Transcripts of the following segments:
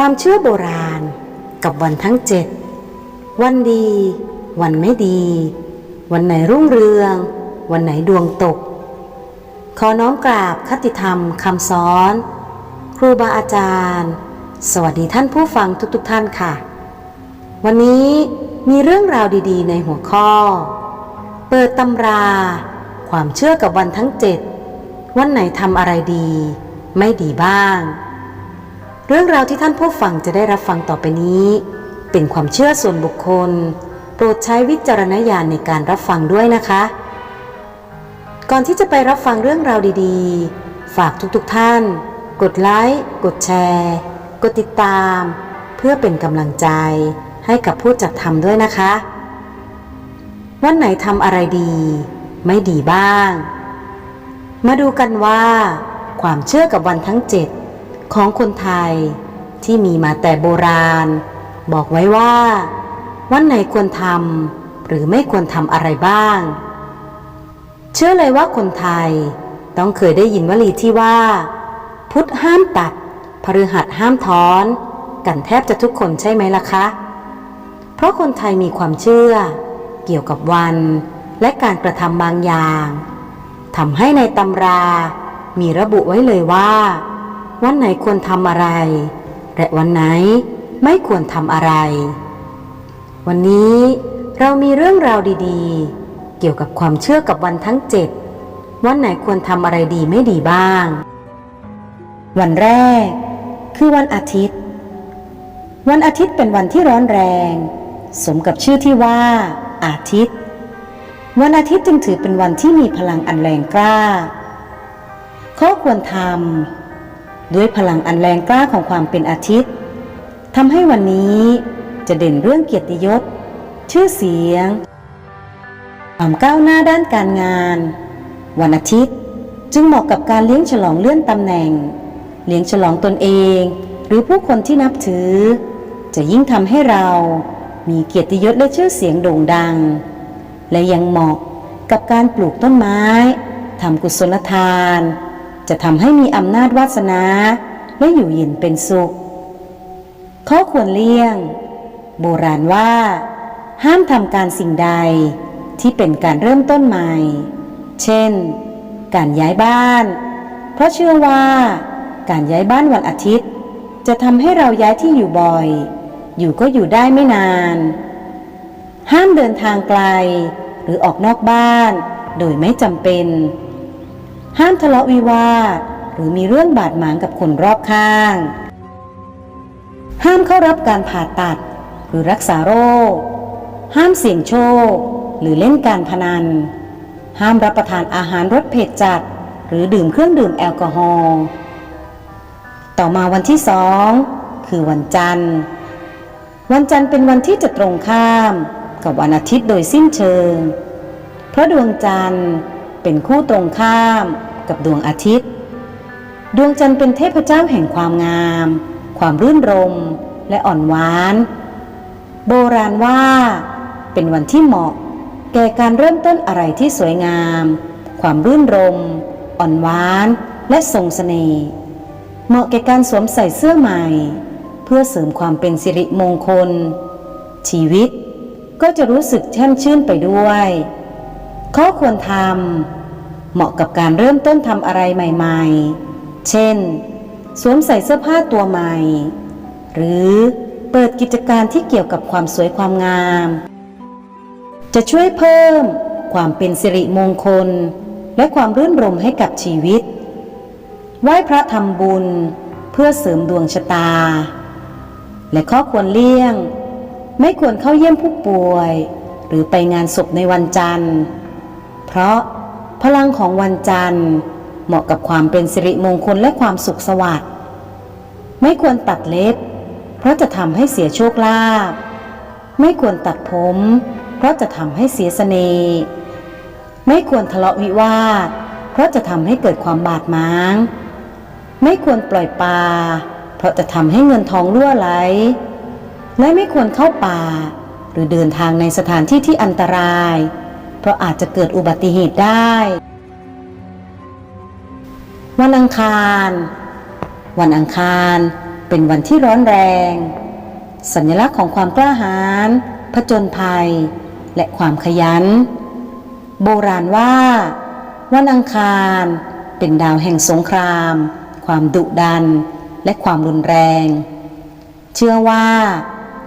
ความเชื่อโบราณกับวันทั้งเจ็ดวันดี วันไม่ดี วันไหนรุ่งเรือง วันไหนดวงตก ขอน้อมกราบคติธรรมคำสอน ครูบาอาจารย์ สวัสดีท่านผู้ฟังทุกๆทท่านค่ะ วันนี้มีเรื่องราวดีๆ ในหัวข้อ เปิดตำรา ความเชื่อกับวันทั้งเจ็ดวันไหนทำอะไรดี ไม่ดีบ้าง เรื่องราวที่ท่านผู้ฟังจะได้รับฟังต่อไปนี้ เป็นความเชื่อส่วนบุคคล โปรดใช้วิจารณญาณในการรับฟังด้วยนะคะ ก่อนที่จะไปรับฟังเรื่องราวดีๆ ฝากทุกๆทท่าน กดไลค์กดแชร์ กดติดตาม เพื่อเป็นกำลังใจให้กับผู้จัดทำด้วยนะคะ วันไหนทำอะไรดี ไม่ดีบ้าง มาดูกันว่า ความเชื่อกับวันทั้งเจ็ด ของคนไทยที่มีมาแต่โบราณ บอกไว้ว่า วันไหนควรทำหรือไม่ควรทำอะไรบ้าง เชื่อเลยว่าคนไทยต้องเคยได้ยินวลีที่ว่า พุทธห้ามตัดพฤหัสห้ามถอน กันแทบจะทุกคนใช่ไหมล่ะคะ เพราะคนไทยมีความเชื่อ เกี่ยวกับวันและการกระทำบางอย่างทำให้ในตำรามีระบุไว้เลยว่า วันไหนควรทำอะไร และวันไหนไม่ควรทำอะไร วันนี้เรามีเรื่องราวดีๆ เกี่ยวกับความเชื่อกับวันทั้งเจ็ดวันไหนควรทำอะไรดีไม่ดีบ้าง วันแรก คือวันอาทิตย์ วันอาทิตย์เป็นวันที่ร้อนแรง สมกับชื่อที่ว่า อาทิตย์ วันอาทิตย์จึงถือเป็นวันที่มีพลังอันแรงกล้าข้อควรทำ ด้วยพลังอันแรงกล้าของความเป็นอาทิตย์ทำให้วันนี้จะเด่นเรื่องเกียรติยศ ชื่อเสียง ความก้าวหน้าด้านการงาน วันอาทิตย์จึงเหมาะกับการเลี้ยงฉลองเลื่อนตำแหน่ง เลี้ยงฉลองตนเอง หรือผู้คนที่นับถือ จะยิ่งทำให้เรามีเกียรติยศและชื่อเสียงโด่งดัง และยังเหมาะกับการปลูกต้นไม้ทำกุศลทาน จะทำให้มีอำนาจวาสนา และอยู่เย็นเป็นสุข ข้อควรเลี่ยง โบราณว่า ห้ามทำการสิ่งใดที่เป็นการเริ่มต้นใหม่ เช่น การย้ายบ้าน เพราะเชื่อว่า การย้ายบ้านวันอาทิตย์ จะทำให้เราย้ายที่อยู่บ่อย อยู่ก็อยู่ได้ไม่นาน ห้ามเดินทางไกล หรือออกนอกบ้าน โดยไม่จำเป็น ห้ามทะเลาะวิวาท หรือมีเรื่องบาดหมางกับคนรอบข้าง ห้ามเข้ารับการผ่าตัด หรือรักษาโรค ห้ามเสี่ยงโชค หรือเล่นการพนัน ห้ามรับประทานอาหารรสเผ็ดจัด หรือดื่มเครื่องดื่มแอลกอฮอล์ต่อมาวันที่สองคือวันจันทร์ วันจันทร์เป็นวันที่จะตรงข้ามกับวันอาทิตย์โดยสิ้นเชิง เพราะดวงจันทร์ เป็นคู่ตรงข้ามกับดวงอาทิตย์ ดวงจันทร์เป็นเทพเจ้าแห่งความงาม ความรื่นรมและอ่อนหวาน โบราณว่าเป็นวันที่เหมาะ แก่การเริ่มต้นอะไรที่สวยงาม ความรื่นรม อ่อนหวาน และทรงเสน่ห์เหมาะแก่การสวมใส่เสื้อใหม่ เพื่อเสริมความเป็นสิริมงคล ชีวิตก็จะรู้สึกแช่มชื่นไปด้วย ข้อควรทำ เหมาะกับการเริ่มต้นทำอะไรใหม่ๆ เช่น สวมใส่เสื้อผ้าตัวใหม่ หรือเปิดกิจการที่เกี่ยวกับความสวยความงาม จะช่วยเพิ่มความเป็นสิริมงคล และความรื่นรมให้กับชีวิต ไหว้พระทำบุญเพื่อเสริมดวงชะตา และข้อควรเลี่ยง ไม่ควรเข้าเยี่ยมผู้ป่วย หรือไปงานศพในวันจันทร์ เพราะ พลังของวันจันทร์ เหมาะกับความเป็นสิริมงคลและความสุขสวัสดิ์ไม่ควรตัดเล็บ เพราะจะทำให้เสียโชคลาภไม่ควรตัดผม เพราะจะทำให้เสียเสน่ห์ไม่ควรทะเลาะวิวาท เพราะจะทำให้เกิดความบาดหมาง ไม่ควรปล่อยปลาเพราะจะทำให้เงินทองรั่วไหล และไม่ควรเข้าป่า หรือเดินทางในสถานที่ที่อันตราย เพราะอาจจะเกิดอุบัติเหตุได้ วันอังคาร วันอังคารเป็นวันที่ร้อนแรง สัญลักษณ์ของความกล้าหาญผจญภัย และความขยัน โบราณว่า วันอังคารเป็นดาวแห่งสงคราม ความดุดัน และความรุนแรง เชื่อว่า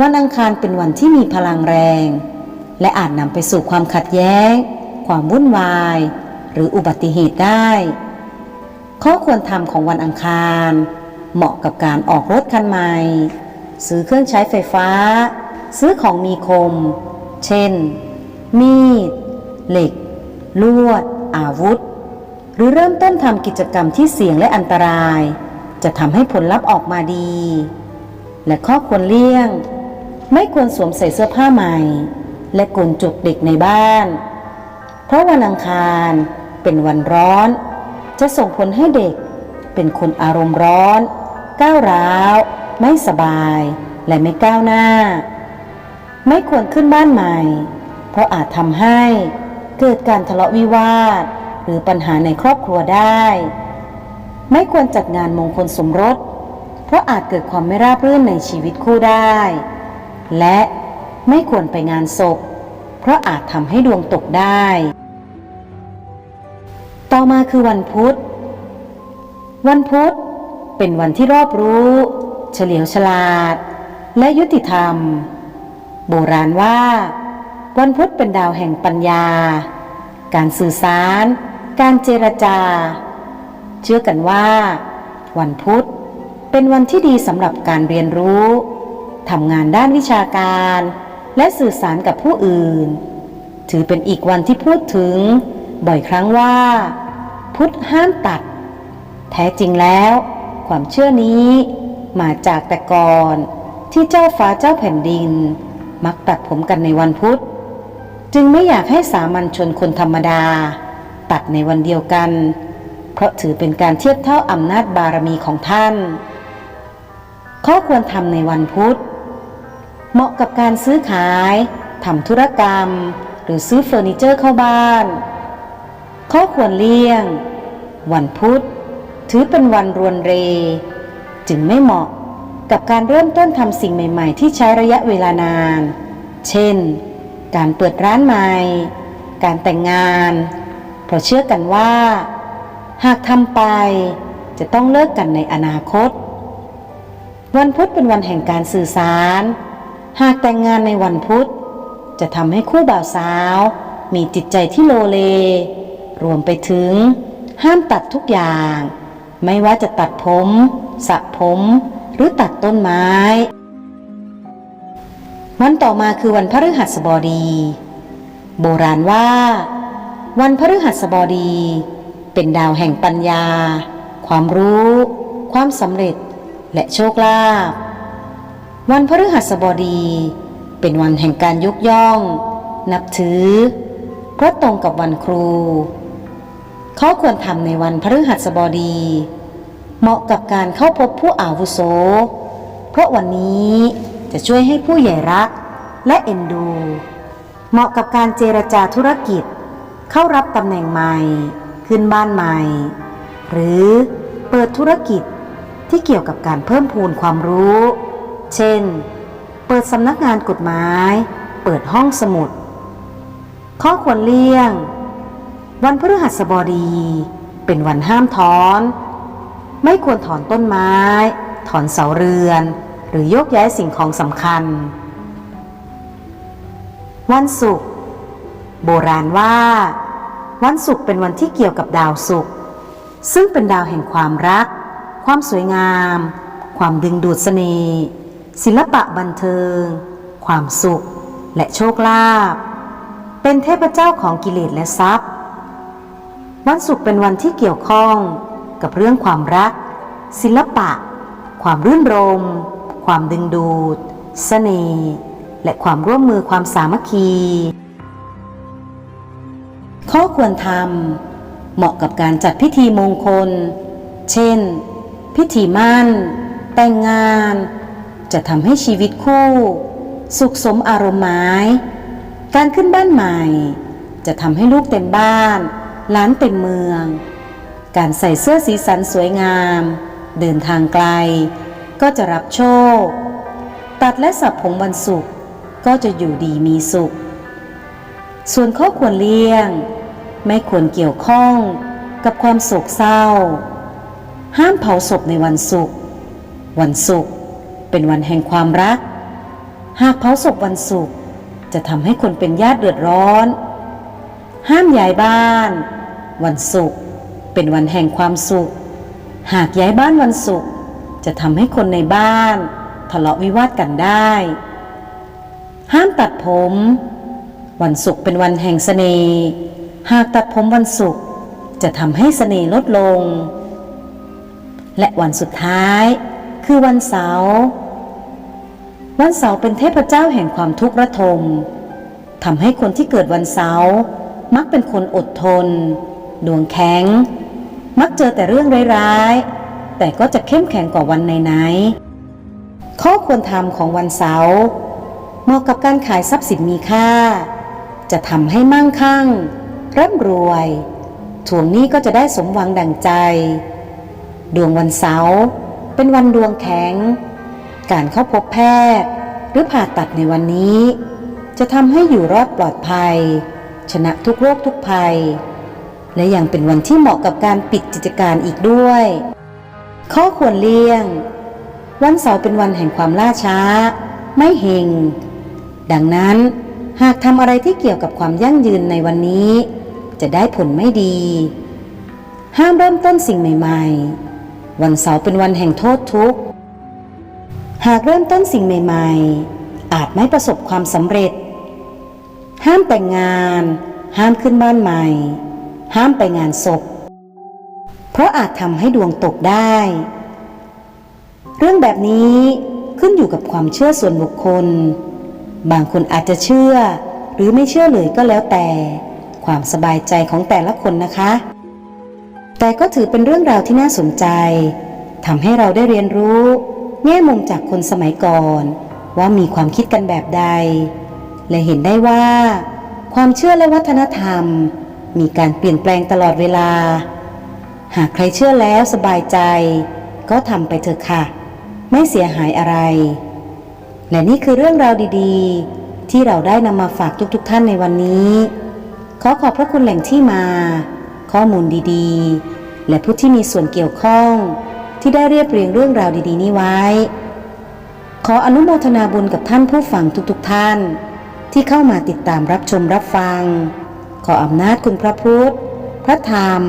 วันอังคารเป็นวันที่มีพลังแรง และอาจนำไปสู่ความขัดแย้ง ความวุ่นวาย หรืออุบัติเหตุได้ ข้อควรทำของวันอังคาร เหมาะกับการออกรถคันใหม่ ซื้อเครื่องใช้ไฟฟ้า ซื้อของมีคม เช่น มีด เหล็ก ลวด อาวุธ หรือเริ่มต้นทำกิจกรรมที่เสี่ยงและอันตราย จะทำให้ผลลัพธ์ออกมาดี และข้อควรเลี่ยง ไม่ควรสวมใส่เสื้อผ้าใหม่ และกลนจุกเด็กในบ้าน เพราะวันอังคารเป็นวันร้อน จะส่งผลให้เด็ก เป็นคนอารมณ์ร้อน ก้าวร้าว ไม่สบาย และไม่ก้าวหน้า ไม่ควรขึ้นบ้านใหม่ เพราะอาจทำให้เกิดการทะเลาะวิวาท หรือปัญหาในครอบครัวได้ ไม่ควรจัดงานมงคลสมรส เพราะอาจเกิดความไม่ราบรื่นในชีวิตคู่ได้ และ ไม่ควรไปงานศพ เพราะอาจทำให้ดวงตกได้ ต่อมาคือวันพุธ วันพุธเป็นวันที่รอบรู้ เฉลียวฉลาด และยุติธรรม โบราณว่า วันพุธเป็นดาวแห่งปัญญา การสื่อสาร การเจรจา เชื่อกันว่า วันพุธเป็นวันที่ดีสำหรับการเรียนรู้ทำงานด้านวิชาการ และสื่อสารกับผู้อื่น ถือเป็นอีกวันที่พูดถึง บ่อยครั้งว่า พุทธห้ามตัด แท้จริงแล้ว ความเชื่อนี้ มาจากแต่ก่อนที่เจ้าฟ้าเจ้าแผ่นดิน มักตัดผมกันในวันพุธ จึงไม่อยากให้สามัญชนคนธรรมดา ตัดในวันเดียวกัน เพราะถือเป็นการเทียบเท่าอำนาจบารมีของท่าน ข้อควรทำในวันพุธ เหมาะกับการซื้อขายทำธุรกรรม หรือซื้อเฟอร์นิเจอร์เข้าบ้าน ข้อควรเลี่ยง วันพุธ ถือเป็นวันรวนเร จึงไม่เหมาะกับการเริ่มต้นทำสิ่งใหม่ ๆ ที่ใช้ระยะเวลานาน เช่น การเปิดร้านใหม่ การแต่งงาน เพราะเชื่อกันว่า หากทำไปจะต้องเลิกกันในอนาคต วันพุธเป็นวันแห่งการสื่อสาร หากแต่งงานในวันพุธ จะทำให้คู่บ่าวสาว มีจิตใจที่โลเล รวมไปถึง ห้ามตัดทุกอย่าง ไม่ว่าจะตัดผมสระผมหรือตัดต้นไม้ วันต่อมาคือวันพฤหัสบดี โบราณว่า วันพฤหัสบดี เป็นดาวแห่งปัญญา ความรู้ ความสำเร็จ และโชคลาภ วันพฤหัสบดี เป็นวันแห่งการยกย่อง นับถือ เพราะตรงกับวันครู เขาควรทำในวันพฤหัสบดี เหมาะกับการเข้าพบผู้อาวุโส เพราะวันนี้จะช่วยให้ผู้ใหญ่รักและเอ็นดู เหมาะกับการเจรจาธุรกิจ เข้ารับตำแหน่งใหม่ ขึ้นบ้านใหม่ หรือเปิดธุรกิจที่เกี่ยวกับการเพิ่มพูนความรู้ เช่น เปิดสำนักงานกฎหมาย เปิดห้องสมุด ข้อควรเลี่ยง วันพฤหัสบดี เป็นวันห้ามถอน ไม่ควรถอนต้นไม้ ถอนเสาเรือน หรือโยกย้ายสิ่งของสำคัญ วันศุกร์โบราณว่า วันศุกร์เป็นวันที่เกี่ยวกับดาวศุกร์ซึ่งเป็นดาวแห่งความรัก ความสวยงาม ความดึงดูดเสน่ห์ ศิลปะบันเทิง ความสุข และโชคลาภเป็นเทพเจ้าของกิเลสและทรัพย์ วันศุกร์เป็นวันที่เกี่ยวข้องกับเรื่องความรัก ศิลปะ ความรื่นรม ความดึงดูดเสน่ห์และความร่วมมือความสามัคคี ข้อควรทำเหมาะกับการจัดพิธีมงคล เช่น พิธีมั่น แต่งงาน จะทำให้ชีวิตคู่ สุขสมอารมณ์หมายการขึ้นบ้านใหม่ จะทำให้ลูกเต็มบ้านหล้านเต็มเมือง การใส่เสื้อสีสันสวยงาม เดินทางไกล ก็จะรับโชค ตัดและสับผมวันศุกร์ก็จะอยู่ดีมีสุข ส่วนข้อควรเลี่ยง ไม่ควรเกี่ยวข้องกับความโศกเศร้า ห้ามเผาศพในวันศุกร์วันศุกร์ เป็นวันแห่งความรัก หากเผาศพวันศุกร์จะทำให้คนเป็นญาติเดือดร้อน ห้ามย้ายบ้าน วันศุกร์เป็นวันแห่งความสุข หากย้ายบ้านวันศุกร์จะทำให้คนในบ้าน ทะเลาะวิวาทกันได้ ห้ามตัดผม วันศุกร์เป็นวันแห่งเสน่ห์หากตัดผมวันศุกร์จะทำให้เสน่ห์ลดลง และวันสุดท้ายคือวันเสาร์ วันเสาร์เป็นเทพเจ้าแห่งความทุกข์ระทมทำให้คนที่เกิดวันเสาร์มักเป็นคนอดทน ดวงแข็ง มักเจอแต่เรื่องร้ายๆ แต่ก็จะเข้มแข็งกว่าวันไหนๆข้อควรทำของวันเสาร์เหมาะกับการขายทรัพย์สินมีค่า จะทำให้มั่งคั่ง ร่ำรวยทวงนี้ก็จะได้สมหวังดังใจ ดวงวันเสาร์เป็นวันดวงแข็ง การเข้าพบแพทย์ หรือผ่าตัดในวันนี้ จะทำให้อยู่รอดปลอดภัย ชนะทุกโรคทุกภัย และยังเป็นวันที่เหมาะกับการปิดกิจการอีกด้วย ข้อควรเลี่ยง วันเสาร์เป็นวันแห่งความล่าช้า ไม่เฮงดังนั้นหากทำอะไรที่เกี่ยวกับความยั่งยืนในวันนี้ จะได้ผลไม่ดี ห้ามเริ่มต้นสิ่งใหม่ ๆ วันเสาร์เป็นวันแห่งโทษทุกข์ หากเริ่มต้นสิ่งใหม่ ๆ อาจไม่ประสบความสำเร็จ ห้ามแต่งงาน ห้ามขึ้นบ้านใหม่ ห้ามไปงานศพ เพราะอาจทำให้ดวงตกได้ เรื่องแบบนี้ขึ้นอยู่กับความเชื่อส่วนบุคคล บางคนอาจจะเชื่อ หรือไม่เชื่อเลยก็แล้วแต่ ความสบายใจของแต่ละคนนะคะ แต่ก็ถือเป็นเรื่องราวที่น่าสนใจทำให้เราได้เรียนรู้ แง่มุมจากคนสมัยก่อน ว่ามีความคิดกันแบบใด และเห็นได้ว่า ความเชื่อและวัฒนธรรม มีการเปลี่ยนแปลงตลอดเวลา หากใครเชื่อแล้วสบายใจ ก็ทำไปเถอะค่ะ ไม่เสียหายอะไร และนี่คือเรื่องราวดีๆ ที่เราได้นำมาฝากทุกๆทท่านในวันนี้ ขอขอบพระคุณแหล่งที่มา ข้อมูลดีๆ และผู้ที่มีส่วนเกี่ยวข้อง ที่ได้เรียบเรียงเรื่องราวดีๆ นี้ไว้ ขออนุโมทนาบุญกับท่านผู้ฟังทุกๆทท่าน ที่เข้ามาติดตามรับชมรับฟัง ขออำนาจคุณพระพุทธ พระธรรม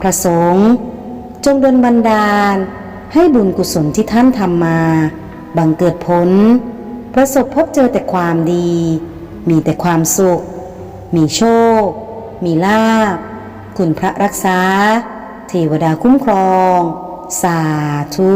พระสงฆ์จงดลบันดาล ให้บุญกุศลที่ท่านทำมา บังเกิดผล ประสบพบเจอแต่ความดี มีแต่ความสุข มีโชค มีลาภคุณพระรักษา เทวดาคุ้มครอง สาธุ